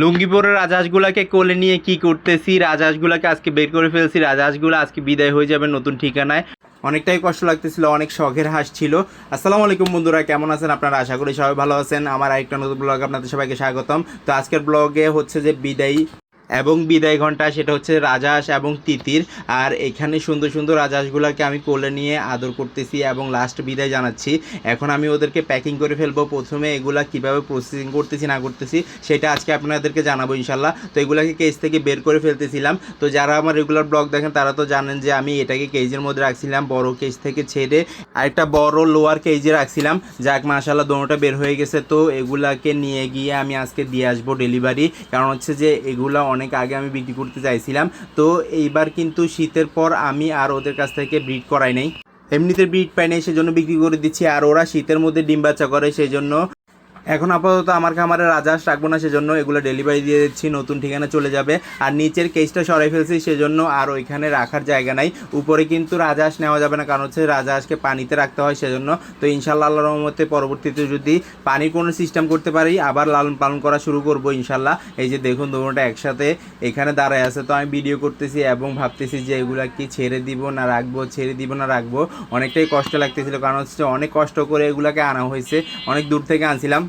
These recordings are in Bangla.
লুঙ্গিপুরের রাজহাঁসগুলাকে কোলে নিয়ে কি করতেছি? রাজহাঁসগুলাকে আজকে বের করে ফেলছি। রাজহাঁসগুলো আজকে বিদায় হয়ে যাবে নতুন ঠিকানায়। অনেকটাই কষ্ট লাগতেছিল, অনেক শখের হাঁস ছিল। আসসালামু আলাইকুম বন্ধুরা, কেমন আছেন আপনারা? আশা করি সবাই ভালো আছেন। আমার আরেকটা নতুন ব্লগ আপনাদের সবাইকে স্বাগতম। তো আজকের ব্লগে হচ্ছে যে বিদায়ী এবং বিদায় ঘণ্টা সেটা হচ্ছে রাজহাঁস এবং তিতির। আর এখানে সুন্দর সুন্দর রাজহাঁসগুলোকে আমি কোলে নিয়ে আদর করতেছি এবং লাস্ট বিদায় জানাচ্ছি। এখন আমি ওদেরকে প্যাকিং করে ফেলব। প্রথমে এগুলা কীভাবে প্রসেসিং করতেছি, না করতেছি, সেটা আজকে আপনাদেরকে জানাব ইনশাল্লাহ তো এগুলাকে কেজ থেকে বের করে ফেলতেছিলাম। তো যারা আমার রেগুলার ব্লগ দেখেন, তারা তো জানেন যে আমি এটাকে কেজের মধ্যে রাখছিলাম, বড় কেজ থেকে ছেড়ে আরেকটা বড় লোয়ার কেজে রাখছিলাম। যাক মাশাল্লাহ দোনোটা বের হয়ে গেছে। তো এগুলাকে নিয়ে গিয়ে আমি আজকে দিয়ে আসব ডেলিভারি কারণ হচ্ছে যে এগুলা অনেক আগে আমি বিক্রি করতে চাইছিলাম। তো এইবার কিন্তু শীতের পর আমি আর ওদের কাছ থেকে ব্রিড করাই নাই। এমনিতে ব্রিড পাই নাই, সেজন্য বিক্রি করে দিচ্ছি। আর ওরা শীতের মধ্যে ডিম বাচ্চা করে সেই জন্য এখন আপাতত আমার খামারে রাজহাঁস রাখব না, সেজন্য এগুলো ডেলিভারি দিয়ে দিচ্ছি, নতুন ঠিকানা চলে যাবে। আর নিচের কেসটা সরাই ফেলছি, সেজন্য আর ওইখানে রাখার জায়গা নাই। উপরে কিন্তু রাজহাঁস নেওয়া যাবে না, কারণ হচ্ছে রাজহাঁসকে পানিতে রাখতে হয়, সেজন্য। তো ইনশাল্লাহ আল্লাহ রহমতে পরবর্তীতে যদি পানির কোনো সিস্টেম করতে পারি, আবার লালন পালন করা শুরু করব ইনশাল্লাহ এই যে দেখুন দুটোটা একসাথে এখানে দাঁড়ায় আছে। তো আমি ভিডিও করতেছি এবং ভাবতেছি যে এগুলা কি ছেড়ে দিব না রাখব, ছেড়ে দিব না রাখব। অনেকটাই কষ্ট লাগতেছিল, কারণ হচ্ছে অনেক কষ্ট করে এগুলাকে আনা হয়েছে। অনেক দূর থেকে আনছিলাম।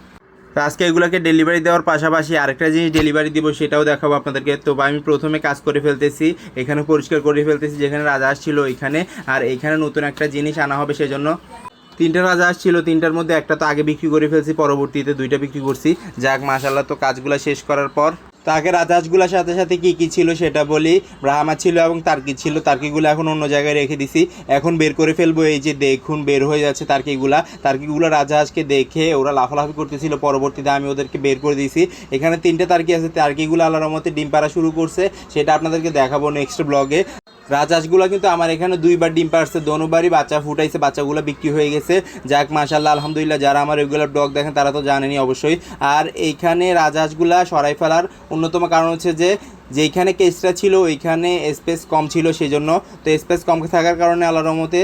তো আজকে এগুলোকে ডেলিভারি দেওয়ার পাশাপাশি আরেকটা জিনিস ডেলিভারি দিব, সেটাও দেখাবো আপনাদেরকে। তো আমি প্রথমে কাজ করে ফেলতেছি, এখানে পরিষ্কার করে ফেলতেছি, যেখানে রাজা আসছিল এখানে আর এখানে নতুন একটা জিনিস আনা হবে সেজন্য। তিনটা রাজা আসছিল, তিনটার মধ্যে একটা তো আগে বিক্রি করে ফেলছি, পরবর্তীতে দুইটা বিক্রি করছি। যাক মাসাল্লাহ তো কাজগুলো শেষ করার পর তাকে রাজহাঁসগুলোর সাথে সাথে কি কি ছিল সেটা বলি। ব্রাহ্মা ছিল এবং তার্কি ছিল, তার্কিগুলো এখন অন্য জায়গায় রেখে দিছি। এখন বের করে ফেলব এই যে দেখুন, বের হয়ে যাচ্ছে তার্কিগুলা। তার্কিগুলো রাজহাঁসকে দেখে ওরা লাফালাফি করতেছিল, পরবর্তীতে আমি ওদেরকে বের করে দিয়েছি। এখানে তিনটে তার্কি আছে, তার্কিগুলো আল্লাহর মতে ডিম পাড়া শুরু করছে। সেটা আপনাদেরকে দেখাবো নেক্সট ব্লগে রাজহাঁসগুলো কিন্তু আমার এখানে দুইবার ডিম পারছে দোনোবারই বাচ্চা ফুটাইছে, বাচ্চাগুলো বিক্রি হয়ে গেছে। যাক মাশাল্লাহ আলহামদুলিল্লাহ, যারা আমার রেগুলার ব্লগ দেখেন, তারা তো জানেনি অবশ্যই। আর এইখানে রাজহাঁসগুলা সরাই ফেলার অন্যতম কারণ হচ্ছে যে, যেইখানে কেসটা ছিল, ওইখানে স্পেস কম ছিল সেই জন্য তো স্পেস কম থাকার কারণে আল্লাহর রহমতে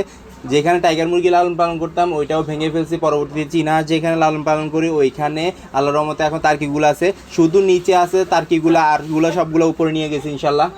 যেখানে টাইগার মুরগি লালন পালন করতাম, ওইটাও ভেঙে ফেলছি। পরবর্তীতে চীনা যেখানে লালন পালন করি, ওইখানে আল্লাহর রহমতে এখন তার্কিগুলো আছে। শুধু নিচে আছে, তার্কিগুলো, আরগুলো সবগুলো উপরে নিয়ে গেছে ইনশাল্লাহ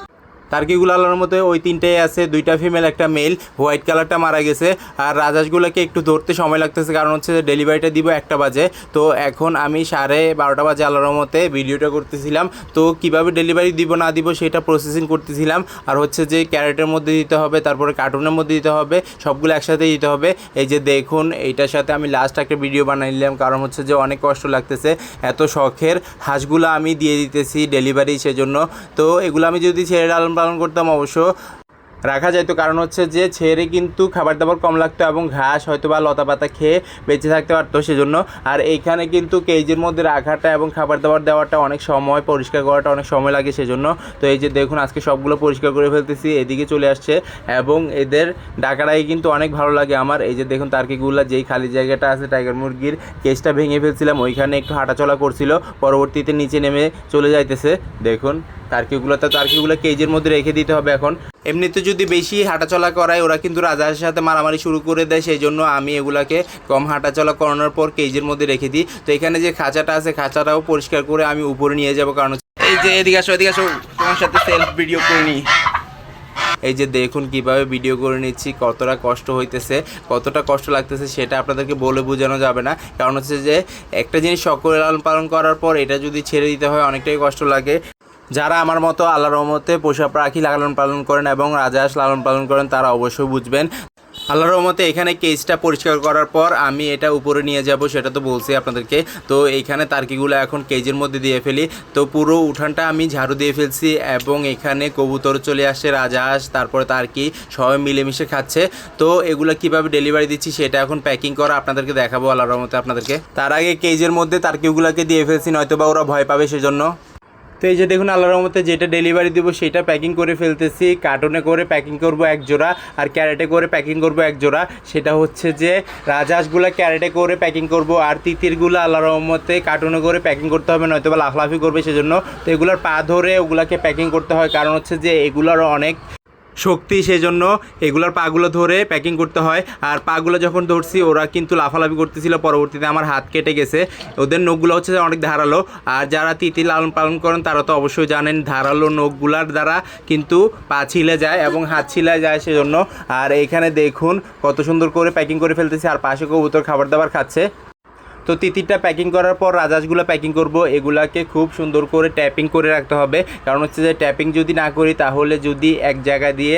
টার্কিগুলো আল্লাহর মধ্যে ওই তিনটেই আছে, দুইটা ফিমেল একটা মেল হোয়াইট কালারটা মারা গেছে। আর রাজহাঁসগুলোকে একটু ধরতে সময় লাগতেছে, কারণ হচ্ছে ডেলিভারিটা দিব একটা বাজে। তো এখন আমি সাড়ে বারোটা বাজে আল্লাহর মতে ভিডিওটা করতেছিলাম। তো কীভাবে ডেলিভারি দিব, না দিব সেটা প্রসেসিং করতেছিলাম। আর হচ্ছে যে ক্যারেটের মধ্যে দিতে হবে, তারপরে কার্টুনের মধ্যে দিতে হবে, সবগুলো একসাথে দিতে হবে। এই যে দেখুন, এইটার সাথে আমি লাস্ট একটা ভিডিও বানাই নিলাম, কারণ হচ্ছে যে অনেক কষ্ট লাগতেছে। এত শখের হাঁসগুলো আমি দিয়ে দিতেছি ডেলিভারি সেজন্য। তো এগুলো আমি যদি ছেড়ে লালন পালন করতাম অবশ্য। রাখা যাইতো কারণ হচ্ছে যে ছেড়ে কিন্তু খাবার দাবার কম লাগতো এবং ঘাস হয়তো বা লতা পাতা খেয়ে বেঁচে থাকতে পারতো সেজন্য। আর এইখানে কিন্তু কেজির মধ্যে রাখাটা এবং খাবার দাবার দেওয়াটা অনেক সময়, পরিষ্কার করাটা অনেক সময় লাগে সেজন্য। তো এই যে দেখুন, আজকে সবগুলো পরিষ্কার করে ফেলতেছি, এদিকে চলে আসছে এবং এদের ডাকাটাই কিন্তু অনেক ভালো লাগে আমার। এই যে দেখুন তার্কিগুলা যেই খালি জায়গাটা আছে, টাইগার মুরগির কেসটা ভেঙে ফেলছিলাম, ওইখানে একটু হাঁটাচলা করছিল, পরবর্তীতে নিচে নেমে চলে যাইতেছে। দেখুন তার্কিগুলো তো তার্কিগুলো কেজের মধ্যে রেখে দিতে হবে এখন। এমনিতে যদি বেশি হাঁটাচলা করায়, ওরা কিন্তু রাজার সাথে মারামারি শুরু করে দেয় সেই জন্য আমি এগুলাকে কম হাঁটাচলা করানোর পর কেজের মধ্যে রেখে দিই। তো এখানে যে খাঁচাটা আছে, খাঁচাটাও পরিষ্কার করে আমি উপরে নিয়ে যাব, কারণ এই যে এদিকে আসো এদিকে আসো, তোমার সাথে সেলফ ভিডিও করে নিই। এই যে দেখুন কীভাবে ভিডিও করে নিচ্ছি, কতটা কষ্ট হইতেছে, কতটা কষ্ট লাগতেছে, সেটা আপনাদেরকে বলে বোঝানো যাবে না। কারণ হচ্ছে যে, একটা জিনিস সকলে লালন পালন করার পর এটা যদি ছেড়ে দিতে হয়, অনেকটাই কষ্ট লাগে। যারা আমার মতো আল্লাহ রহমতে পোষা পাখি লালন পালন করেন এবং রাজহাঁস লালন পালন করেন, তারা অবশ্যই বুঝবেন। আল্লাহর রহমতে এখানে কেজটা পরিষ্কার করার পর আমি এটা উপরে নিয়ে যাব, সেটা তো বলছি আপনাদেরকে। তো এইখানে তার্কিগুলো এখন কেজের মধ্যে দিয়ে ফেলি। তো পুরো উঠানটা আমি ঝাড়ু দিয়ে ফেলছি এবং এখানে কবুতর চলে আসছে রাজহাঁস তারপরে তার্কি সবাই মিলেমিশে খাচ্ছে। তো এগুলো কীভাবে ডেলিভারি দিচ্ছি সেটা এখন প্যাকিং করা আপনাদেরকে দেখাবো আল্লাহর রহমতে আপনাদেরকে। তার আগে কেজের মধ্যে তার্কিগুলোকে দিয়ে ফেলছি নয়তো বা ওরা ভয় পাবে সেজন্য। তো এই যে দেখুন আল্লাহ রহমতে যেটা ডেলিভারি দেবো, সেটা প্যাকিং করে ফেলতেছি। কার্টুনে করে প্যাকিং করব এক জোড়া আর ক্যারেটে করে প্যাকিং করব এক জোড়া। সেটা হচ্ছে যে রাজহাঁসগুলো ক্যারেটে করে প্যাকিং করব আর তিতিরগুলো আল্লাহ রহমতে কার্টুনে করে প্যাকিং করতে হবে, নয়তো বা লাফলাফি করবে সেজন্য। তো এগুলোর পা ধরে ওগুলাকে প্যাকিং করতে হয়। কারণ হচ্ছে যে এগুলোর অনেক শক্তি, সেজন্য এগুলোর পাগুলো ধরে প্যাকিং করতে হয়। আর পাগুলো যখন ধরছি, ওরা কিন্তু লাফালাফি করতেছিল। পরবর্তীতে আমার হাত কেটে গেছে। ওদের নখগুলো হচ্ছে অনেক ধারালো। আর যারা তিতি লালন পালন করেন, তারা তো অবশ্যই জানেন, ধারালো নখগুলার দ্বারা কিন্তু পা ছিলে যায় এবং হাত ছিলে যায় সেজন্য। আর এখানে দেখুন, কত সুন্দর করে প্যাকিং করে ফেলতেছে। আর পাশে কবুতর খাবার দাবার খাচ্ছে। তো তিতিরটা প্যাকিং করার পর রাজাসগুলো প্যাকিং করব। এগুলাকে খুব সুন্দর করে ট্যাপিং করে রাখতে হবে। কারণ হচ্ছে যে ট্যাপিং যদি না করি, তাহলে যদি এক জায়গা দিয়ে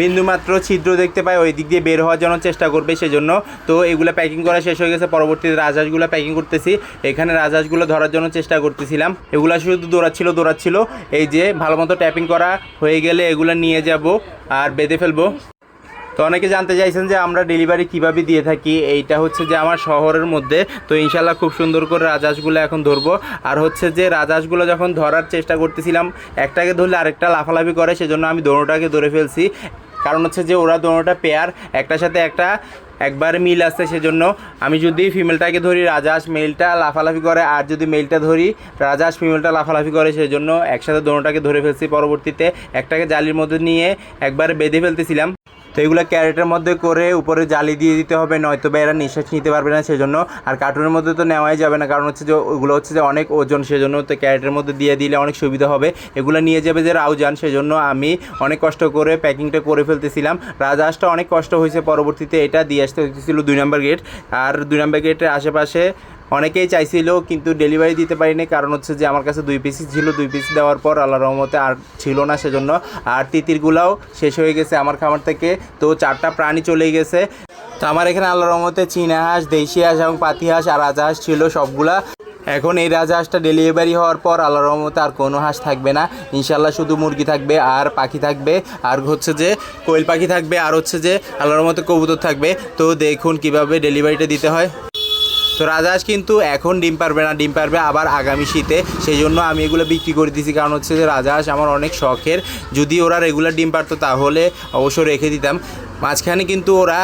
বিন্দুমাত্র ছিদ্র দেখতে পাই, ওই দিক দিয়ে বের হওয়ার জন্য চেষ্টা করবে সেজন্য। তো এগুলো প্যাকিং করা শেষ হয়ে গেছে। পরবর্তীতে রাজহাঁসগুলো প্যাকিং করতেছি। এখানে রাজহাঁসগুলো ধরার জন্য চেষ্টা করতেছিলাম। এগুলো শুধু দৌড়াচ্ছিল দৌড়াচ্ছিল। এই যে ভালো মতো ট্যাপিং করা হয়ে গেলে এগুলো নিয়ে যাব আর বেঁধে ফেলব। তো অনেকে জানতে চাইছেন যে আমরা ডেলিভারি কীভাবে দিয়ে থাকি, এইটা হচ্ছে যে আমার শহরের মধ্যে। তো ইনশাল্লাহ খুব সুন্দর করে রাজহাঁসগুলো এখন ধরবো। আর হচ্ছে যে রাজহাঁসগুলো যখন ধরার চেষ্টা করতেছিলাম, একটাকে ধরলে আরেকটা লাফালাফি করে, সেজন্য আমি দোনোটাকে ধরে ফেলছি। কারণ হচ্ছে যে ওরা দোনোটা পেয়ার একটার সাথে একটা, একবার মিল আসছে সেজন্য আমি যদি ফিমেলটাকে ধরি, রাজহাঁস মেলটা লাফালাফি করে, আর যদি মেলটা ধরি, রাজহাঁস ফিমেলটা লাফালাফি করে, সেজন্য একসাথে দোনোটাকে ধরে ফেলছি পরবর্তীতে। একটাকে জালির মধ্যে নিয়ে একবারে বেঁধে ফেলতেছিলাম। তো এগুলো ক্যারেটের মধ্যে করে উপরে জালি দিয়ে দিতে হবে, নয়তো বা এরা নিঃশ্বাস নিতে পারবে না সেজন্য। আর কার্টুনের মধ্যে তো নেওয়াই যাবে না, কারণ হচ্ছে যে ওগুলো হচ্ছে যে অনেক ওজন, সেজন্য তো ক্যারেটের মধ্যে দিয়ে দিলে অনেক সুবিধা হবে। এগুলো নিয়ে যাবে যে রাউজান, সেজন্য আমি অনেক কষ্ট করে প্যাকিংটা করে ফেলতেছিলাম। রাজহাঁসটা অনেক কষ্ট হয়েছে, পরবর্তীতে এটা দিয়ে আসতে হয়েছিল দুই নম্বর গেট আর দুই নম্বর গেটের আশেপাশে অনেকেই চাইছিল, কিন্তু ডেলিভারি দিতে পারিনি। কারণ হচ্ছে যে, আমার কাছে দুই পিসি ছিল। দুই পিস দেওয়ার পর আল্লাহ রহমতে আর ছিল না সেজন্য। আর তিতিরগুলাও শেষ হয়ে গেছে আমার খামার থেকে। তো চারটা প্রাণী চলে গেছে। তো আমার এখানে আল্লাহ রহমতে চীনা হাঁস, দেশি হাঁস এবং পাতি হাঁস আর রাজহাঁস ছিল সবগুলা। এখন এই রাজহাঁসটা ডেলিভারি হওয়ার পর আল্লাহ রহমতে আর কোনো হাঁস থাকবে না। ইনশাল্লাহ শুধু মুরগি থাকবে আর পাখি থাকবে। আর হচ্ছে যে, কোয়েল পাখি থাকবে। আর হচ্ছে যে আল্লাহ রহমতে কবুতর থাকবে। তো দেখুন কীভাবে ডেলিভারিটা দিতে হয়। তো রাজহাঁস কিন্তু এখন ডিম পারবে না, ডিম পারবে আবার আগামী শীতে। সেই জন্য আমি এগুলো বিক্রি করে দিয়েছি কারণ হচ্ছে যে রাজহাঁস আমার অনেক শখের। যদি ওরা রেগুলার ডিম পারতো তাহলে অবশ্য রেখে দিতাম। মাঝখানে কিন্তু ওরা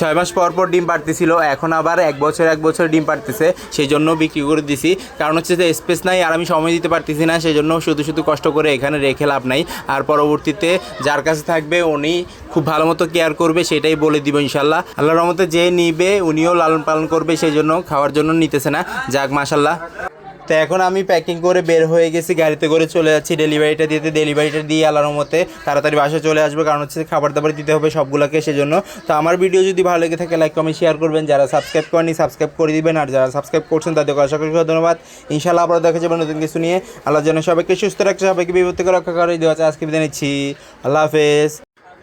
ছয় মাস পর পর ডিম পারতেছিল এখন আবার এক বছর এক বছর ডিম পারতেছে সেই জন্য বিক্রি করে দিছি। কারণ হচ্ছে যে স্পেস নাই, আর আমি সময় দিতে পারতেছি না সেই জন্য শুধু শুধু কষ্ট করে এখানে রেখে লাভ নাই। আর পরবর্তীতে যার কাছে থাকবে, উনি খুব ভালো মতো কেয়ার করবে, সেটাই বলে দিব ইনশাল্লাহ। আল্লাহর রহমতে যে নিবে, উনিও লালন পালন করবে সেই জন্য খাওয়ার জন্য নিতেছে না। যাক, মাশাল্লাহ। তো এখন আমি প্যাকিং করে বের হয়ে গেছি, গাড়িতে করে চলে যাচ্ছি ডেলিভারিটা দিতে ডেলিভারিটা দিয়ে আল্লাহর মতে তাড়াতাড়ি বাসায় চলে আসবে, কারণ হচ্ছে খাবার দাবার দিতে হবে সবগুলোকে সেজন্য। তো আমার ভিডিও যদি ভালো লেগে থাকে লাইক কমেন্ট শেয়ার করবেন। যারা সাবস্ক্রাইব করেনি সাবস্ক্রাইব করে দিবেন, আর যারা সাবস্ক্রাইব করছেন, তাদেরকে অসংখ্য অসংখ্য ধন্যবাদ। ইনশাল্লাহ আপনারা দেখা যাবে নতুন কিছু নিয়ে। আল্লাহ যেন সবাইকে সুস্থ রাখছে, সবাইকে বিপদ থেকে রক্ষা করে দেওয়া আছে আজকে বিদায় নিচ্ছি। আল্লাহ হাফেজ।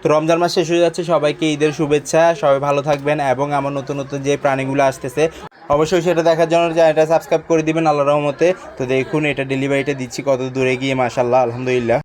তো রমজান মাস শেষ হয়ে যাচ্ছে, সবাইকে ঈদের শুভেচ্ছা। সবাই ভালো থাকবেন এবং আমার নতুন নতুন যে প্রাণীগুলো আসতেছে অবশ্যই সেটা দেখার জন্য এটা সাবস্ক্রাইব করে দিবেন আল্লাহ রহমতে। তো দেখুন, এটা ডেলিভারিটা দিচ্ছি কত দূরে গিয়ে মাসাল্লাহ আলহামদুলিল্লাহ।